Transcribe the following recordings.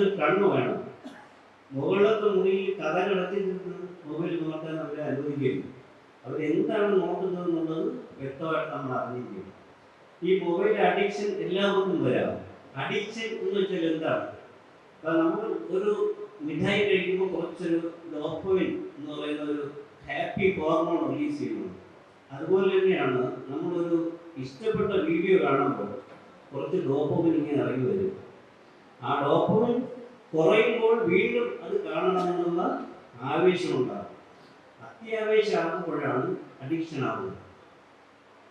ഒരു കണ്ണു വേണം. മുകളിലത്തെ മുറിയിൽ കഥ കിടത്തി നിന്ന് മൊബൈൽ നോക്കാൻ അവരെ അനുവദിക്കുകയും അവരെന്താണ് നോക്കുന്നത് എന്നുള്ളത് വ്യക്തമായിട്ട് നമ്മൾ അറിഞ്ഞിരിക്കും ഈ മൊബൈൽ അഡിക്ഷൻ എല്ലാവർക്കും വരാം. അഡിക്ഷൻ എന്ന് വെച്ചാൽ എന്താണ്? നമ്മൾ ഒരു മിഠായി കഴിക്കുമ്പോൾ കുറച്ചൊരു ഡോപ്പമിൻ എന്ന് പറയുന്ന ഒരു ഹാപ്പി ഹോർമോൺ റിലീസ് ചെയ്യുന്നു അതുപോലെ തന്നെയാണ് നമ്മളൊരു ഇഷ്ടപ്പെട്ട വീഡിയോ കാണുമ്പോൾ കുറച്ച് ഡോപ്പമിൻ ഇങ്ങനെ ഇറങ്ങി വരും. ആ ഡോപ്പമിൻ കുറയുമ്പോൾ വീണ്ടും അത് കാണണമെന്നുള്ള ആവേശം ഉണ്ടാകും അത്യാവേശമാകുമ്പോഴാണ് അഡിക്ഷൻ ആവുന്നത്.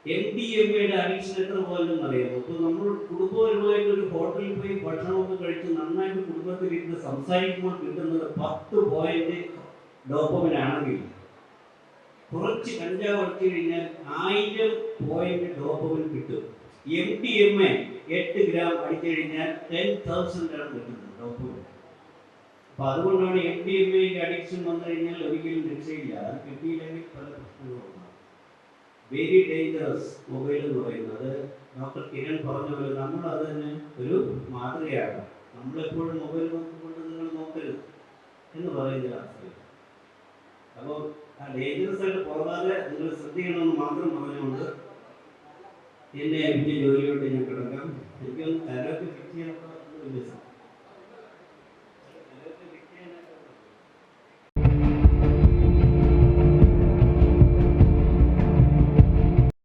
എം ഡി എം എയുടെ അഡിക്ഷൻ എത്ര പോലെന്ന് അറിയാമോ ഇപ്പൊ നമ്മൾ കുടുംബപരമായിട്ട് ഒരു ഹോട്ടലിൽ പോയി ഭക്ഷണമൊക്കെ കഴിച്ച് നന്നായിട്ട് കുടുംബത്തിൽ ഇരുന്ന് സംസാരിക്കുമ്പോൾ കിട്ടുന്നത് പത്ത് പോയിന്റ് ഡോപ്പമിനാണെങ്കിൽ കുറച്ച് കഞ്ചാവ് അടിച്ചു കഴിഞ്ഞാൽ ആയിരം പോയിന്റ് ഡോപ്പമിൻ കിട്ടും. എം ടി എം എ എട്ട് ഗ്രാം കഴിഞ്ഞാൽ ടെൻ ആണ് കിട്ടുന്നത് ഡോക്ടർ അപ്പൊ അതുകൊണ്ടാണ് എം ടി എം എയുടെ അഡിക്ഷൻ വന്നു ഒരിക്കലും രക്ഷയില്ല. അത് കിട്ടിയില്ലെങ്കിൽ പല പ്രശ്നങ്ങളും വെരി ഡേഞ്ചറസ് മൊബൈൽ എന്ന് പറയുന്നത്. ഡോക്ടർ കിരൺ പറഞ്ഞ പോലെ നമ്മൾ അത് തന്നെ ഒരു മാതൃകയാണ്. നമ്മളെപ്പോഴും മൊബൈൽ നോക്കിക്കൊണ്ട് നിങ്ങൾ നോക്കരുത് എന്ന് പറയുന്ന അപ്പോൾ ആ ഡേഞ്ചറസ് ആയിട്ട് പോകാതെ നിങ്ങൾ ശ്രദ്ധിക്കണമെന്ന് മാത്രം പറഞ്ഞുകൊണ്ട് എന്നെ ഏൽപ്പിച്ച ജോലിയോട്ട് ഞാൻ കിടക്കാം. എനിക്കൊന്ന് തലമൊക്കെ ഫിക്സ്